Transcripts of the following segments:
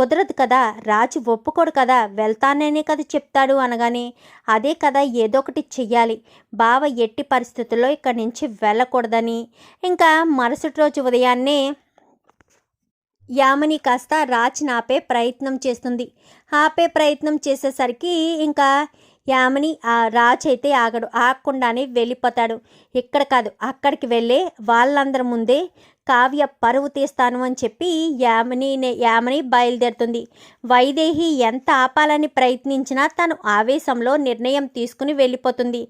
కుదరదు కదా రాజు ఒప్పుకోడు కదా వెళ్తాననే కదా చెప్తాడు అనగానే అదే కదా ఏదో ఒకటి చెయ్యాలి. బావ ఎట్టి పరిస్థితుల్లో ఇక్కడి నుంచి వెళ్ళకూడదని. ఇంకా మరుసటి రోజు ఉదయాన్నే యామిని కాస్త రాజ్ని ఆపే ప్రయత్నం చేస్తుంది. ఆపే ప్రయత్నం చేసేసరికి ఇంకా యామిని ఆ రాజ్ అయితే ఆగడు ఆగకుండానే వెళ్ళిపోతాడు. ఇక్కడ కాదు అక్కడికి వెళ్ళే వాళ్ళందరి ముందే కావ్య పరువు తీస్తాను అని చెప్పి యామిని యామిని బయలుదేరుతుంది. వైదేహి ఎంత ఆపాలని ప్రయత్నించినా తను ఆవేశంలో నిర్ణయం తీసుకుని వెళ్ళిపోతుంది.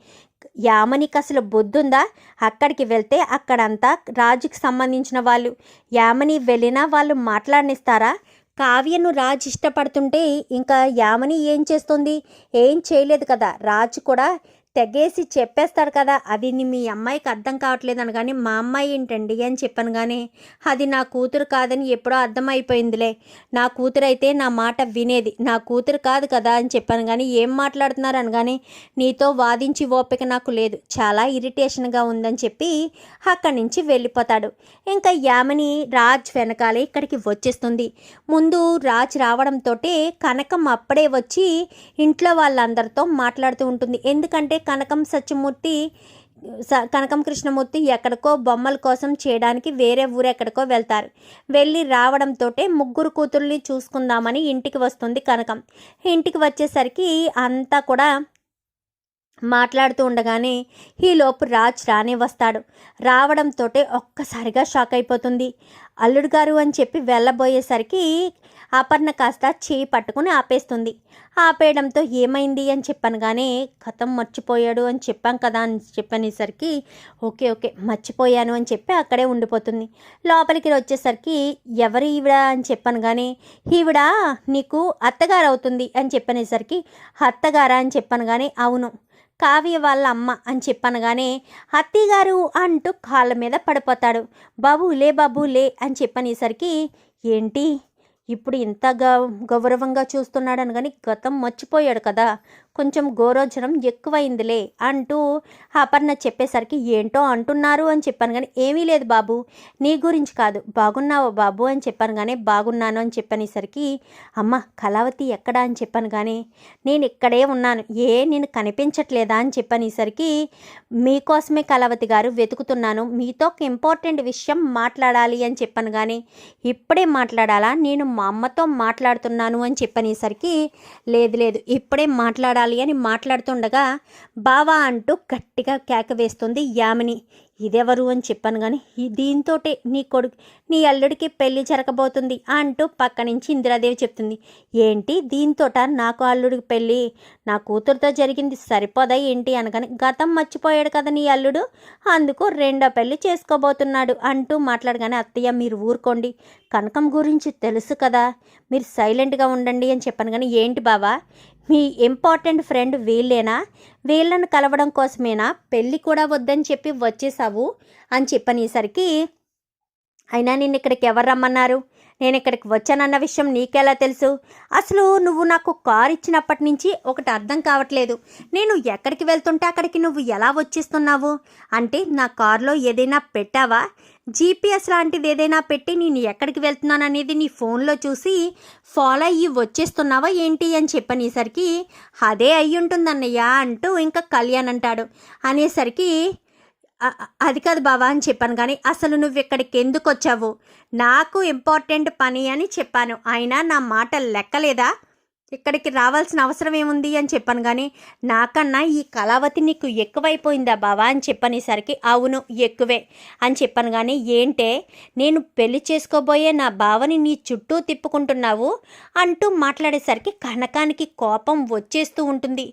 యామనికి అసలు బుద్ధుందా? అక్కడికి వెళ్తే అక్కడంతా రాజుకి సంబంధించిన వాళ్ళు. యామని వెళ్ళినా వాళ్ళు మాట్లాడనిస్తారా? కావ్యను రాజు ఇష్టపడుతుంటే ఇంకా యామని ఏం చేస్తుంది? ఏం చేయలేదు కదా? రాజు కూడా తెగేసి చెప్పేస్తాడు కదా అది మీ అమ్మాయికి అర్థం కావట్లేదు అనగానే మా అమ్మాయి ఏంటండి? అని చెప్పాను కానీ అది నా కూతురు కాదని ఎప్పుడో అర్థమైపోయిందిలే. నా కూతురు అయితే నా మాట వినేది. నా కూతురు కాదు కదా అని చెప్పాను కానీ ఏం మాట్లాడుతున్నారు? అనగానే నీతో వాదించి ఓపిక నాకు లేదు. చాలా ఇరిటేషన్గా ఉందని చెప్పి అక్కడి నుంచి వెళ్ళిపోతాడు. ఇంకా యామిని రాజ్ వెనకాలే ఇక్కడికి వచ్చేస్తుంది. ముందు రాజ్ రావడంతో కనకం అప్పుడే వచ్చి ఇంట్లో వాళ్ళందరితో మాట్లాడుతూ ఉంటుంది. ఎందుకంటే కనకం సత్యమూర్తి స- కనకం కృష్ణమూర్తి ఎక్కడికో బొమ్మల కోసం చేయడానికి వేరే ఊరు ఎక్కడికో వెళ్తారు. వెళ్ళి రావడంతో ముగ్గురు కూతుర్ని చూసుకుందామని ఇంటికి వస్తుంది కనకం. ఇంటికి వచ్చేసరికి అంతా కూడా మాట్లాడుతూ ఉండగానే ఈలోపు రాజ్ రానే వస్తాడు. రావడంతో ఒక్కసారిగా షాక్ అయిపోతుంది. అల్లుడు గారు అని చెప్పి వెళ్ళబోయేసరికి అపర్ణ కాస్త చేయి పట్టుకుని ఆపేస్తుంది. ఆపేయడంతో ఏమైంది అని చెప్పాను కానీ కథం మర్చిపోయాడు అని చెప్పాం కదా అని చెప్పనేసరికి ఓకే ఓకే మర్చిపోయాను అని చెప్పి అక్కడే ఉండిపోతుంది. లోపలికి వచ్చేసరికి ఎవరు ఈవిడ అని చెప్పాను కానీ ఈవిడ నీకు అత్తగారు అవుతుంది అని చెప్పనేసరికి అత్తగారా అని చెప్పాను కానీ అవును కావ్య వాళ్ళ అమ్మ అని చెప్పనగానే అత్తిగారు అంటూ కాళ్ళ మీద పడిపోతాడు. బాబు లే బాబు లే అని చెప్పనేసరికి ఏంటి? ఇప్పుడు ఇంత గౌ గౌరవంగా చూస్తున్నాడని కానీ గతం మర్చిపోయాడు కదా. కొంచెం గౌరోజనం ఎక్కువైందిలే అంటూ అపర్ణ చెప్పేసరికి ఏంటో అంటున్నారు అని చెప్పాను కానీ ఏమీ లేదు బాబు. నీ గురించి కాదు. బాగున్నావా బాబు అని చెప్పాను కానీ బాగున్నాను అని చెప్పనేసరికి అమ్మ కళావతి ఎక్కడా అని చెప్పాను కానీ నేను ఇక్కడే ఉన్నాను. ఏ నేను కనిపించట్లేదా అని చెప్పనేసరికి మీకోసమే కళావతి గారు వెతుకుతున్నాను. మీతో ఒక ఇంపార్టెంట్ విషయం మాట్లాడాలి అని చెప్పాను కానీ ఇప్పుడే మాట్లాడాలా? నేను మా అమ్మతో మాట్లాడుతున్నాను అని చెప్పనేసరికి లేదు లేదు ఇప్పుడే మాట్లాడాలి అని మాట్లాడుతుండగా బావా అంటూ గట్టిగా కేక వేస్తుంది యామిని. ఇదెవరు అని చెప్పాను కానీ దీంతోటే నీ కొడుకు నీ అల్లుడికి పెళ్ళి జరగబోతుంది అంటూ పక్క నుంచి ఇందిరాదేవి చెప్తుంది. ఏంటి? దీంతోట నాకు అల్లుడికి పెళ్ళి నా కూతురుతో జరిగింది సరిపోదా ఏంటి అనగానే గతం మర్చిపోయాడు కదా నీ అల్లుడు అందుకు రెండో పెళ్ళి చేసుకోబోతున్నాడు అంటూ మాట్లాడగానే అత్తయ్య మీరు ఊరుకోండి కనకం గురించి తెలుసు కదా మీరు సైలెంట్గా ఉండండి అని చెప్పాను కానీ ఏంటి బావా మీ ఇంపార్టెంట్ ఫ్రెండ్ వీళ్ళేనా? వీళ్ళను కలవడం కోసమేనా? పెళ్ళి కూడా వద్దని చెప్పి వచ్చేసావు అని చెప్పనేసరికి అయినా నేను ఇక్కడికి ఎవరు రమ్మన్నారు? నేను ఇక్కడికి వచ్చానన్న విషయం నీకెలా తెలుసు? అసలు నువ్వు నాకు కార్ ఇచ్చినప్పటి నుంచి ఒకటి అర్థం కావట్లేదు. నేను ఎక్కడికి వెళ్తుంటే అక్కడికి నువ్వు ఎలా వచ్చేస్తున్నావు? అంటే నా కారులో ఏదైనా పెట్టావా? జీపీఎస్ లాంటిది ఏదైనా పెట్టి నేను ఎక్కడికి వెళ్తున్నాను అనేది నీ ఫోన్లో చూసి ఫాలో అయ్యి వచ్చేస్తున్నావా ఏంటి అని చెప్పనేసరికి అదే అయ్యి ఉంటుందన్నయ్య అంటూ ఇంకా కళ్యాణ్ అంటాడు. అనేసరికి అది కాదు బావా అని చెప్పాను. కానీ అసలు నువ్వు ఇక్కడికి ఎందుకు వచ్చావు? నాకు ఇంపార్టెంట్ పని అని చెప్పాను. అయినా నా మాట లెక్కలేదా? ఇక్కడికి రావాల్సిన అవసరం ఏముంది అని చెప్పాను కానీ నాకన్నా ఈ కళావతి నీకు ఎక్కువైపోయిందా బావా అని చెప్పనేసరికి అవును ఎక్కువే అని చెప్పాను కానీ ఏంటే నేను పెళ్ళి చేసుకోబోయే నా బావని నీ చుట్టూ తిప్పుకుంటున్నావు అంటూ మాట్లాడేసరికి కనకానికి కోపం వచ్చేస్తూ ఉంటుంది.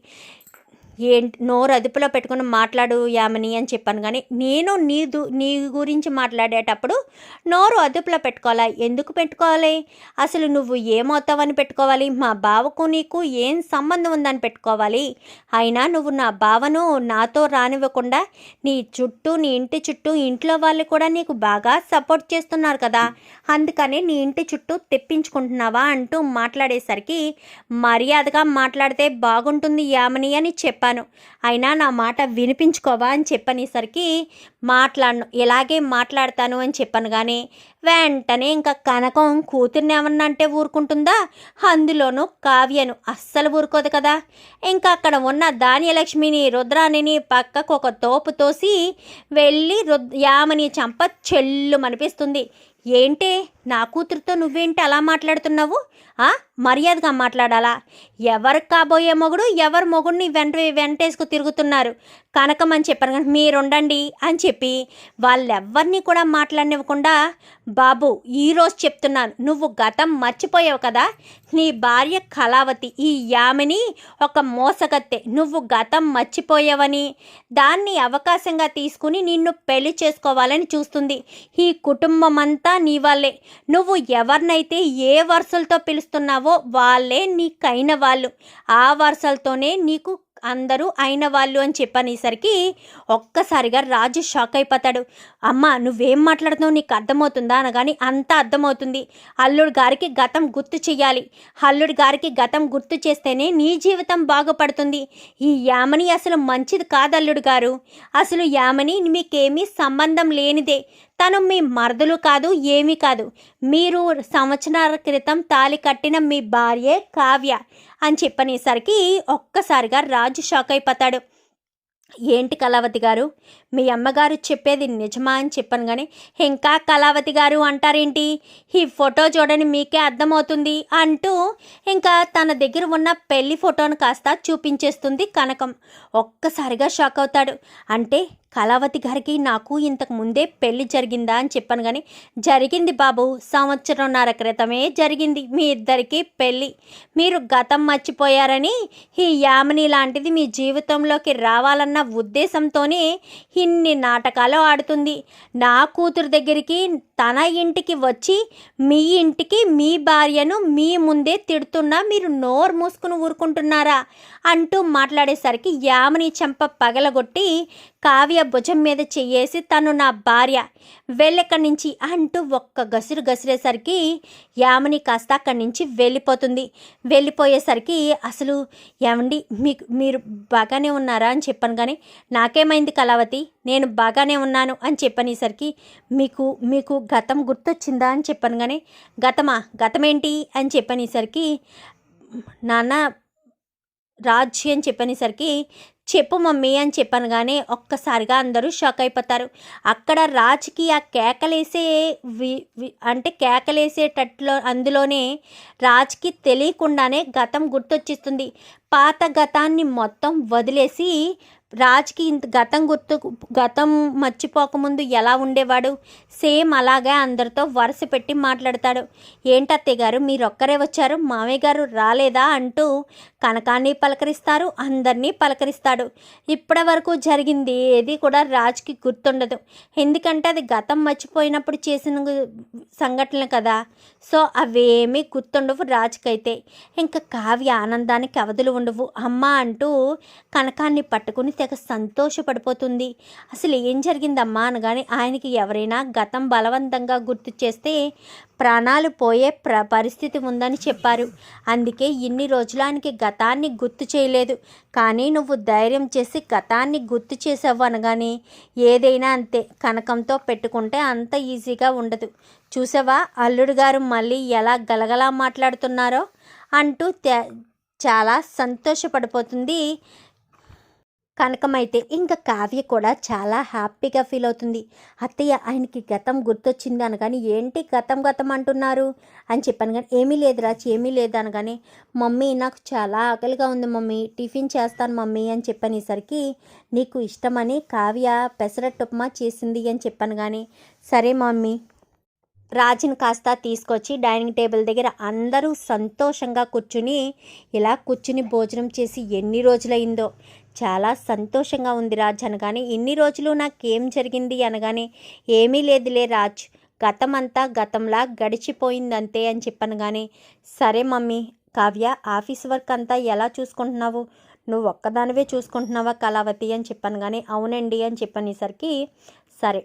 ఏంటి నోరు అదుపులో పెట్టుకుని మాట్లాడు యామని అని చెప్పాను కానీ నేను నీ దు నీ గురించి మాట్లాడేటప్పుడు నోరు అదుపులో పెట్టుకోవాలా? ఎందుకు పెట్టుకోవాలి? అసలు నువ్వు ఏమవుతావని పెట్టుకోవాలి? మా బావకు నీకు ఏం సంబంధం ఉందని పెట్టుకోవాలి? అయినా నువ్వు నా బావను నాతో రానివ్వకుండా నీ చుట్టూ నీ ఇంటి చుట్టూ ఇంట్లో వాళ్ళు కూడా నీకు బాగా సపోర్ట్ చేస్తున్నారు కదా. అందుకని నీ ఇంటి చుట్టూ తెప్పించుకుంటున్నావా? అంటూ మాట్లాడేసరికి మర్యాదగా మాట్లాడితే బాగుంటుంది యామని అని చెప్పాను. చెప్పాను. అయినా నా మాట వినిపించుకోవా అని చెప్పనేసరికి మాట్లాడను. ఇలాగే మాట్లాడతాను అని చెప్పాను కానీ వెంటనే ఇంకా కనకం కూతుర్ని ఏమన్నా అంటే ఊరుకుంటుందా? అందులోనూ కావ్యను అస్సలు ఊరుకోదు కదా. ఇంకా అక్కడ ఉన్న ధాన్యలక్ష్మిని రుద్రాణిని పక్కకు ఒక తోపు తోసి వెళ్ళి రుద్ యామని చంప చెల్లు అనిపిస్తుంది ఏంటే? నా కూతురుతో నువ్వేంటి అలా మాట్లాడుతున్నావు? మర్యాదగా మాట్లాడాలా? ఎవరు కాబోయే మొగుడు ఎవరు మొగుడిని వెంట వెంటేసుకు తిరుగుతున్నారు? కనకమని అని చెప్పారు కానీ మీరుండండి అని చెప్పి వాళ్ళెవ్వరిని కూడా మాట్లాడనివ్వకుండా బాబు ఈరోజు చెప్తున్నాను నువ్వు గతం మర్చిపోయావు కదా? నీ భార్య కళావతి ఈ యామిని ఒక మోసగత్తె నువ్వు గతం మర్చిపోయావని దాన్ని అవకాశంగా తీసుకుని నిన్ను పెళ్ళి చేసుకోవాలని చూస్తుంది. ఈ కుటుంబం అంతా నీ వాళ్ళే. నువ్వు ఎవరినైతే ఏ వరుసలతో చేస్తున్నావో వాళ్ళే నీకైన వాళ్ళు. ఆ వరుసలతోనే నీకు అందరూ అయిన వాళ్ళు అని చెప్పనేసరికి ఒక్కసారిగా రాజు షాక్ అయిపోతాడు. అమ్మ నువ్వేం మాట్లాడుతున్నావు? నీకు అర్థమవుతుందా? అనగాని అంతా అర్థమవుతుంది. అల్లుడు గారికి గతం గుర్తు చెయ్యాలి. అల్లుడి గారికి గతం గుర్తు చేస్తేనే నీ జీవితం బాగుపడుతుంది. ఈ యామని అసలు మంచిది కాదు అల్లుడు గారు. అసలు యామని మీకేమీ సంబంధం లేనిదే. తను మీ మరదలు కాదు ఏమీ కాదు. మీరు సంవత్సరాల క్రితం తాలి కట్టిన మీ భార్యే కావ్య అని చెప్పనేసరికి ఒక్కసారిగా రాజు షాక్ అయిపోతాడు. ఏంటి కళావతి గారు? మీ అమ్మగారు చెప్పేది నిజమా అని చెప్పాను కానీ ఇంకా కళావతి గారు అంటారేంటి? ఈ ఫోటో చూడని మీకే అర్థమవుతుంది అంటూ ఇంకా తన దగ్గర ఉన్న పెళ్ళి ఫోటోను కాస్త చూపించేస్తుంది కనకం. ఒక్కసారిగా షాక్ అవుతాడు. అంటే కళావతి గారికి నాకు ఇంతకు ముందే పెళ్ళి జరిగిందా అని చెప్పాను కానీ జరిగింది బాబు. సంవత్సరంన్నర క్రితమే జరిగింది. మీ ఇద్దరికి పెళ్ళి మీరు గతం మర్చిపోయారని ఈ యామిని లాంటిది మీ జీవితంలోకి రావాలన్న ఉద్దేశంతోనే ఇన్ని నాటకాలు ఆడుతుంది. నా కూతురు దగ్గరికి తన ఇంటికి వచ్చి మీ ఇంటికి మీ భార్యను మీ ముందే తిడుతున్నా మీరు నోరు మూసుకుని ఊరుకుంటున్నారా అంటూ మాట్లాడేసరికి యామిని చెంప పగలగొట్టి కావ్య భుజం మీద చెయ్యేసి తను నా భార్య వెళ్ళక్కడి నుంచి అంటూ ఒక్క గసురు గసిరేసరికి యామిని కాస్త అక్కడి నుంచి వెళ్ళిపోతుంది. వెళ్ళిపోయేసరికి అసలు ఏమండి మీకు మీరు బాగానే ఉన్నారా అని చెప్పాను కానీ నాకేమైంది కళావతి? నేను బాగానే ఉన్నాను అని చెప్పనేసరికి మీకు మీకు గతం గుర్తొచ్చిందా అని చెప్పాను కానీ గతమా గతమేంటి? అని చెప్పనేసరికి నాన్న రాజ్ అని చెప్పనేసరికి చెప్పు మమ్మీ అని చెప్పాను కానీ ఒక్కసారిగా అందరూ షాక్ అయిపోతారు. అక్కడ రాజ్కి ఆ కేకలేసే వి వి- అంటే కేకలేసేటట్లో అందులోనే రాజ్కి తెలియకుండానే గతం గుర్తొచ్చేస్తుంది. పాత గతాన్ని మొత్తం వదిలేసి రాజ్కి ఇంత గతం గుర్తు గతం మర్చిపోకముందు ఎలా ఉండేవాడు? సేమ్ అలాగే అందరితో వరుస పెట్టి మాట్లాడతాడు. ఏంటత్తయ్య గారు మీరు ఒక్కరే వచ్చారు? మామయ్య గారు రాలేదా? అంటూ కనకాన్ని పలకరిస్తారు అందరినీ పలకరిస్తాడు. ఇప్పటి వరకు జరిగింది ఏది కూడా రాజ్కి గుర్తుండదు. ఎందుకంటే అది గతం మర్చిపోయినప్పుడు చేసిన సంఘటనలు కదా. సో అవేమీ గుర్తుండవు రాజుకైతే. ఇంకా కావ్య ఆనందానికి అవధులు ఉండవు. అమ్మ అంటూ కనకాన్ని పట్టుకుని తెగ సంతోషపడిపోతుంది. అసలు ఏం జరిగిందమ్మా అనగానే ఆయనకి ఎవరైనా గతం బలవంతంగా గుర్తు చేస్తే ప్రాణాలు పోయే ప్ర పరిస్థితి ఉందని చెప్పారు. అందుకే ఇన్ని రోజులు ఆయనకి గతాన్ని గుర్తు చేయలేదు. కానీ నువ్వు ధైర్యం చేసి గతాన్ని గుర్తు చేసావు అనగానే ఏదైనా అంతే. కనకంతో పెట్టుకుంటే అంత ఈజీగా ఉండదు. చూసావా? అల్లుడు గారు మళ్ళీ ఎలా గలగలా మాట్లాడుతున్నారో అంటూ తే- చాలా సంతోషపడిపోతుంది కనకమైతే ఇంకా కావ్య కూడా చాలా హ్యాపీగా ఫీల్ అవుతుంది. అత్తయ్య ఆయనకి గతం గుర్తొచ్చింది అనగాని ఏంటి గతం గతం అంటున్నారు? అని చెప్పాను కానీ ఏమీ లేదు రాచి ఏమీ లేదు అనగానే మమ్మీ నాకు చాలా ఆకలిగా ఉంది మమ్మీ టిఫిన్ చేస్తాను మమ్మీ అని చెప్పనేసరికి నీకు ఇష్టమని కావ్య పెసరట్టు ఉప్మా చేసింది అని చెప్పాను కానీ సరే మమ్మీ రాజుని కాస్త తీసుకొచ్చి డైనింగ్ టేబుల్ దగ్గర అందరూ సంతోషంగా కూర్చుని ఇలా కూర్చుని భోజనం చేసి ఎన్ని రోజులైందో చాలా సంతోషంగా ఉంది రాజ్ అనగానే ఇన్ని రోజులు నాకేం జరిగింది అనగానే ఏమీ లేదులే రాజ్. గతమంతా గతంలా గడిచిపోయిందంతే అని చెప్పాను కానీ సరే మమ్మీ కావ్య ఆఫీస్ వర్క్ అంతా ఎలా చూసుకుంటున్నావు? నువ్వు ఒక్కదానివే చూసుకుంటున్నావా కళావతి? అని చెప్పాను కానీ అవునండి అని చెప్పనేసరికి సరే.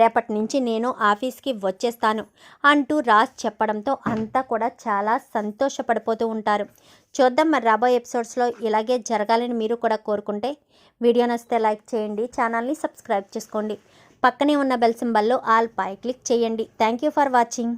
రేపటి నుంచి నేను ఆఫీస్కి వచ్చేస్తాను అంటూ రాజ్ చెప్పడంతో అంతా కూడా చాలా సంతోషపడిపోతూ ఉంటారు. చూద్దాం మరి రాబోయే ఎపిసోడ్స్లో ఇలాగే జరగాలని మీరు కూడా కోరుకుంటే వీడియో నచ్చితే లైక్ చేయండి ఛానల్ని సబ్స్క్రైబ్ చేసుకోండి. పక్కనే ఉన్న బెల్ సింబల్లో ఆల్ పై క్లిక్ చేయండి. Thank you for watching.